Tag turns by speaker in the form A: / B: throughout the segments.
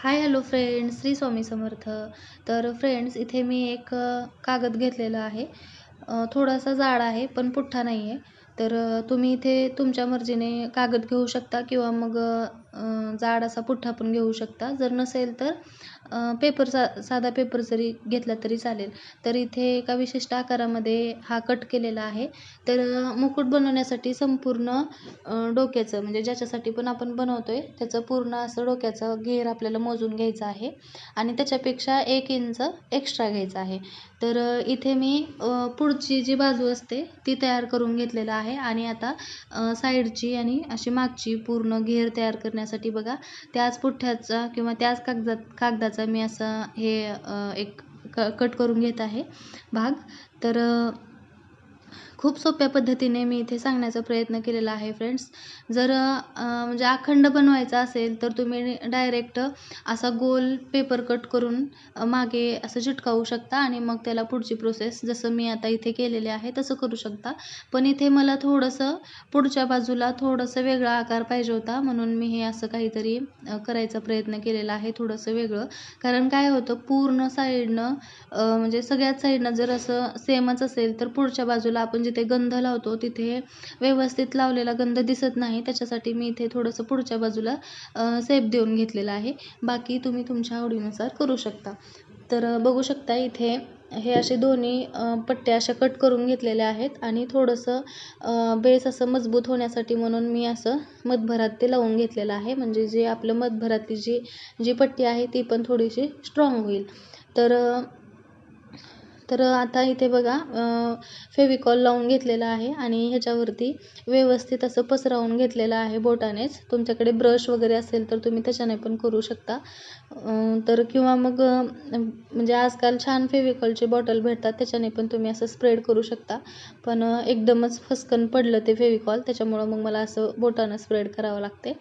A: Hi hello friends Shri Swami Samarth. तर friends इथे मी एक कागद घेतलेला आहे. थोडासा जाड आहे पण पुठ्ठा नाही आहे तर तुम्ही इथे तुमच्या मर्जीने कागद घेऊ शकता किंवा मग जाड असा पुठ्ठा पण घेऊ शकता. जर नसेल तर पेपर सा साधा पेपर जरी घेतला तरी चालेल. तर इथे एका विशिष्ट आकारामध्ये हा कट केलेला आहे. तर मुकुट बनवण्यासाठी संपूर्ण डोक्याचं म्हणजे ज्याच्यासाठी पण आपण बनवतो आहे त्याचं पूर्ण असं डोक्याचं घेर आपल्याला मोजून घ्यायचं आहे. आणि त्याच्यापेक्षा एक इंच एक्स्ट्रा घ्यायचं आहे. तर इथे मी पुढची जी बाजू असते ती तयार करून घेतलेलं आहे. आणि आता साईडची आणि अशी मागची पूर्ण घेर तयार करण्यासाठी बघा त्याच पुठ्ठ्याचा किंवा त्याच कागदात कागदाचा मी असं हे एक क कट करून घेत आहे भाग. तर खूप सोप्या पद्धतीने मी इथे सांगण्याचा प्रयत्न केलेला आहे फ्रेंड्स जर म्हणजे अखंड बनवायचा असेल तर तुम्ही डायरेक्ट असा गोल पेपर कट करून मागे असं चिटकावू शकता आणि मग त्याला पुढची प्रोसेस जसं मी आता इथे केलेले आहे तसं करू शकता. पण इथे मला थोडंसं पुढच्या बाजूला थोडंसं वेगळा आकार पाहिजे होता म्हणून मी हे असं काहीतरी करायचा प्रयत्न केलेला आहे थोडंसं वेगळं. कारण काय होतं पूर्ण साईडनं म्हणजे सगळ्याच साईडनं जर असं सेमच असेल तर पुढच्या बाजूला आपण जिथे गंध लावतो तिथे व्यवस्थित लावलेला गंध दिसत नाही. त्याच्यासाठी मी इथे थोडंसं पुढच्या बाजूला सेप देऊन घेतलेलं आहे. बाकी तुम्ही तुमच्या आवडीनुसार करू शकता. तर बघू शकता इथे हे असे दोन्ही पट्ट्या अशा कट करून घेतलेल्या आहेत आणि थोडंसं बेस असं मजबूत होण्यासाठी म्हणून मी असं मधभरात ते लावून घेतलेलं आहे. म्हणजे जे आपलं मधभरातली जी जी पट्टी आहे ती पण थोडीशी स्ट्रॉंग होईल. तर तर आता इथे बघा फेविकॉल लावून घेतलेला आहे आणि ह्याच्यावरती व्यवस्थित असं पसरवून घेतलेलं आहे बोटानेच. तुमच्याकडे ब्रश वगैरे असेल तर तुम्ही त्याच्याने पण करू शकता. तर किंवा मग म्हणजे आजकाल छान फेविकॉलचे बॉटल भेटतात त्याच्याने पण तुम्ही असं स्प्रेड करू शकता. पण एकदमच फसकन पडलं ते फेविकॉल त्याच्यामुळं मग मला असं बोटानं स्प्रेड करावं लागते.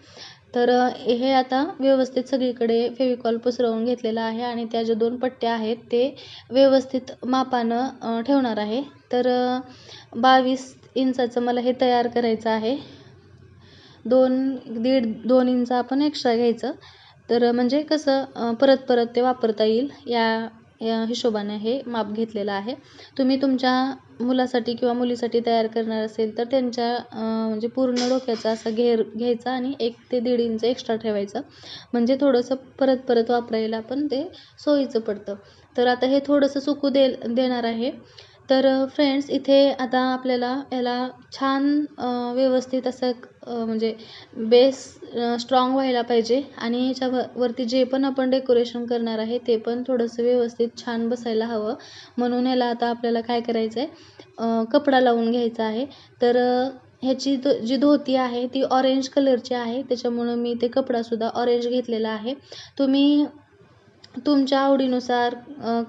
A: तर हे आता व्यवस्थित सगळीकडे फेविकॉल पसरवून घेतलेलं आहे आणि त्या ज्या दोन पट्ट्या आहेत ते व्यवस्थित मापानं ठेवणार आहे. तर बावीस इंचाचं मला हे तयार करायचं आहे. दोन दीड दोन इंच आपण एक्स्ट्रा घ्यायचं. तर म्हणजे कसं परत परत ते वापरता येईल या या हिशोबाने हे माप घेतलेलं आहे. तुम्ही तुमच्या मुलासाठी किंवा मुलीसाठी तयार करणार असेल तर त्यांच्या म्हणजे पूर्ण डोक्याचा असा घेर घ्यायचा आणि एक ते दीड इंच एक्स्ट्रा ठेवायचं. म्हणजे थोडंसं परत परत वापरायला पण ते सोयीचं पडतं. तर आता हे थोडंसं सुकू दे देणार आहे. तर फ्रेंड्स इथे आता आपल्याला याला छान व्यवस्थित असं म्हणजे बेस स्ट्रॉंग व्हायला पाहिजे. आणि ह्याच्या व वरती जे पण आपण डेकोरेशन करणार आहे ते पण थोडंसं व्यवस्थित छान बसायला हवं. म्हणून याला आता आपल्याला काय करायचं आहे कपडा लावून घ्यायचा आहे. तर ह्याची धो जी धोती आहे ती ऑरेंज कलरची आहे. त्याच्यामुळं मी ते कपडासुद्धा ऑरेंज घेतलेला आहे. तुम्ही तुमच्या आवडीनुसार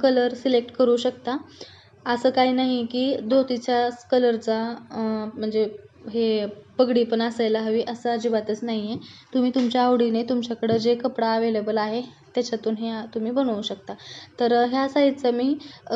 A: कलर सिलेक्ट करू शकता. असं काही नाही की धोतीच्याच कलरचा म्हणजे हे पगडी पण असायला हवी असं अजिबातच नाही आहे तुम्ही तुमच्या आवडीने तुमच्याकडं जे कपडा अवेलेबल आहे त्याच्यातून हे तुम्ही बनवू शकता. तर ह्या साईजचा मी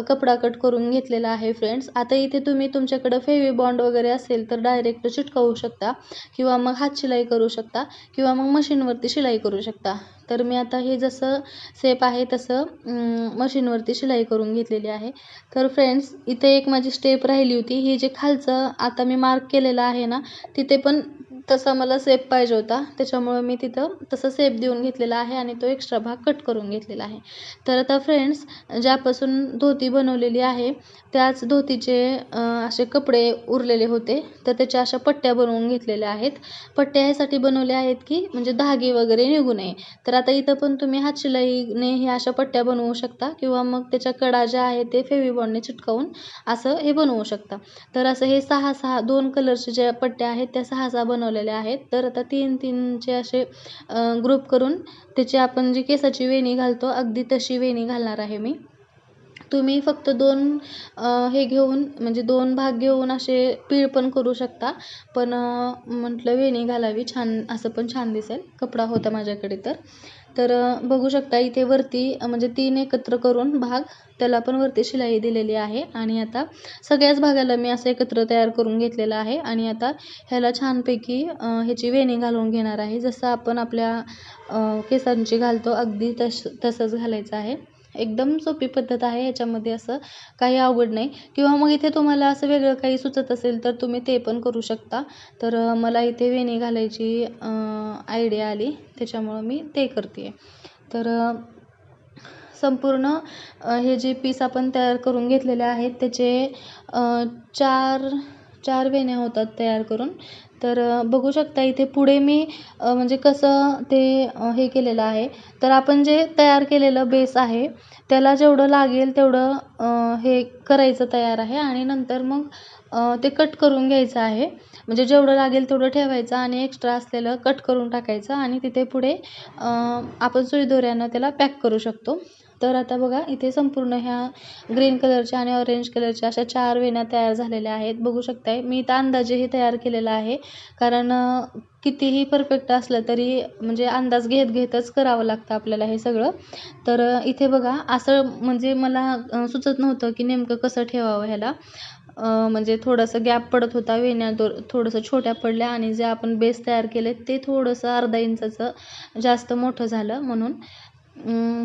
A: कपडा कट करून घेतलेला आहे फ्रेंड्स आता इथे तुम्ही तुमच्याकडं फेवी बॉन्ड वगैरे असेल तर डायरेक्ट चिटकवू शकता किंवा मग हात शिलाई करू शकता किंवा मग मशीनवरती शिलाई करू शकता. तर मी आता हे जसं सेप आहे तसं मशीनवरती शिलाई करून घेतलेली आहे. तर फ्रेंड्स इथे एक माझी स्टेप राहिली होती. ही जे खालचं आता मी मार्क केलेलं आहे ना तिथे ते पण तसा मला सेप पाहिजे होता. त्याच्यामुळं मी तिथं तसं सेप देऊन घेतलेला आहे आणि तो एक्स्ट्रा भाग कट करून घेतलेला आहे. तर आता फ्रेंड्स ज्यापासून धोती बनवलेली आहे त्याच धोतीचे असे कपडे उरलेले होते. तर त्याच्या अशा पट्ट्या बनवून घेतलेल्या आहेत. पट्ट्या ह्यासाठी बनवल्या आहेत की म्हणजे धागे वगैरे निघू नये. तर आता इथं पण तुम्ही हातशिलाईने ह्या अशा पट्ट्या बनवू शकता किंवा मग त्याच्या कडा ज्या आहेत ते फेविबॉन्डने चिटकावून असं हे बनवू शकता. तर असं हे सहा सहा दोन कलरचे ज्या पट्ट्या आहेत त्या सहा सहा लावलेले आहेत. तर आता तीन तीनचे असे ग्रुप करून त्याची आपण जी केसाची वेणी घालतो अगदी तशी वेणी घालणार आहे मी. तुम्ही फक्त दोन हे घेऊन म्हणजे दोन भाग घेऊन असे पीळ पण करू शकता. पण म्हटलं वेणी घालावी छान असं पण छान दिसेल. कपडा होता माझ्याकडे तर. तर बघू शकता इथे वरती म्हणजे तीन एकत्र करून भाग त्याला पण वरती शिलाई दिलेली आहे. आणि आता सगळ्याच भागाला मी असं एकत्र तयार करून घेतलेलं आहे. आणि आता ह्याला छानपैकी ह्याची वेणी घालून घेणार आहे. जसं आपण आपल्या केसांची घालतो अगदी तस तसंच घालायचं आहे. एकदम सोपी पद्धत आहे ह्याच्यामध्ये असं काही अवघड नाही. किंवा मग इथे तुम्हाला असं वेगळं काही सुचत असेल तर तुम्ही ते पण करू शकता. तर मला इथे वेणी घालायची आयडिया आली. त्याच्यामुळं मी ते करते तर संपूर्ण हे जे पीस आपण तयार करून घेतलेले आहेत त्याचे चार चार वेण्या होतात तयार करून. तर बघू शकता इथे पुढे मी म्हणजे कसं ते हे केलेलं आहे. तर आपण जे तयार केलेलं बेस आहे त्याला जेवढं लागेल तेवढं हे करायचं तयार आहे आणि नंतर मग ते कट करून घ्यायचं आहे. म्हणजे जेवढं लागेल तेवढं ठेवायचं आणि एक्स्ट्रा असलेलं कट करून टाकायचं आणि तिथे पुढे आपण सुईदोऱ्यानं त्याला पॅक करू शकतो. तर आता बघा इथे संपूर्ण ह्या ग्रीन कलरच्या आणि ऑरेंज कलरच्या अशा चार वेण्या तयार झालेल्या आहेत. बघू शकताय मी इथं अंदाजे हे तयार केलेलं आहे. कारण कितीही परफेक्ट असलं तरी म्हणजे अंदाज घेत घेतच करावं लागतं आपल्याला हे सगळं. तर इथे बघा असं म्हणजे मला सुचत नव्हतं की नेमकं कसं ठेवावं ह्याला. म्हणजे थोडंसं गॅप पडत होता वेण्या दो थोडंसं छोट्या पडल्या आणि जे आपण बेस तयार केले ते थोडंसं अर्धा इंचाचं जास्त मोठं झालं म्हणून.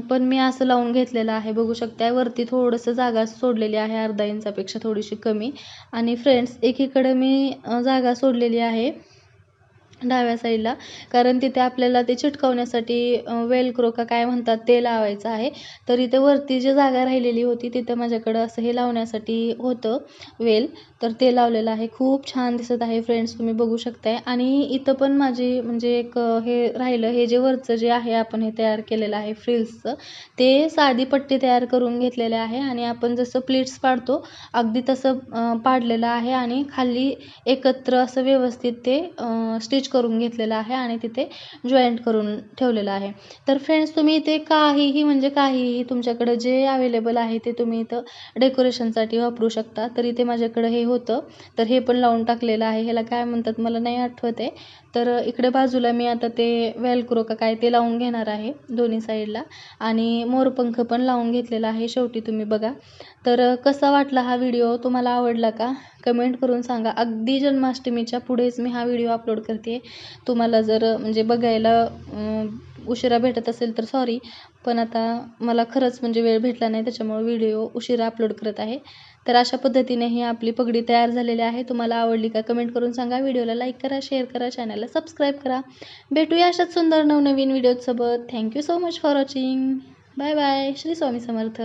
A: पण मी असं लावून घेतलेलं आहे. बघू शकताय वरती थोडंसं जागा सोडलेली आहे अर्धा इंचापेक्षा थोडीशी कमी. आणि फ्रेंड्स एकीकडं मी जागा सोडलेली आहे. डाव्या साईडला. कारण तिथे आपल्याला ते चिटकवण्यासाठी वेलक्रो का काय म्हणतात ते लावायचं आहे. तर इथे वरती जी जागा राहिलेली होती तिथं माझ्याकडं असं हे लावण्यासाठी होतं वेल. तर ते लावलेलं आहे. खूप छान दिसत आहे फ्रेंड्स तुम्ही बघू शकताय. आणि इथं पण माझी म्हणजे एक हे राहिलं हे जे वरचं जे आहे आपण हे तयार केलेलं आहे फ्रिल्सचं ते साधी पट्टी तयार करून घेतलेले आहे. आणि आपण जसं प्लेट्स पाडतो अगदी तसं पाडलेलं आहे. आणि खाली एकत्र असं व्यवस्थित ते स्टिच करून घेतलेलं आहे आणि तिथे जॉईंट करून ठेवलेलं आहे. तर फ्रेंड्स तुम्ही इथे काहीही म्हणजे काहीही तुमच्याकडं जे अवेलेबल आहे ते तुम्ही इथं डेकोरेशनसाठी वापरू शकता. तर इथे माझ्याकडं हे होतं. तर हे पण लावून टाकलेलं आहे. ह्याला काय म्हणतात मला नाही आठवत आहे. तर इकडे बाजूला मी आता ते वेलक्रो का काय ते लावून घेणार आहे दोन्ही साईडला. आणि मोरपंख पण लावून घेतलेला आहे शेवटी तुम्ही बघा. तर कसा वाटला हा व्हिडिओ? तुम्हाला आवडला का? कमेंट करून सांगा. अगदी जन्माष्टमीच्या पुढेच मी हा व्हिडिओ अपलोड करते. तुम्हाला जर म्हणजे बघायला उशिरा भेटत असेल तर सॉरी पण आता मला खरंच म्हणजे वेळ भेटला नाही त्याच्यामुळे व्हिडिओ उशिरा अपलोड करत आहे. तर अशा पद्धतीने ही आपली पगडी तयार झालेली आहे. तुम्हाला आवडली का कमेंट करून सांगा. व्हिडिओला लाईक करा शेअर करा चॅनलला सबस्क्राईब करा. भेटूया अशाच सुंदर नवनवीन व्हिडिओसोबत thank you so much for watching bye bye Shri Swami Samarth.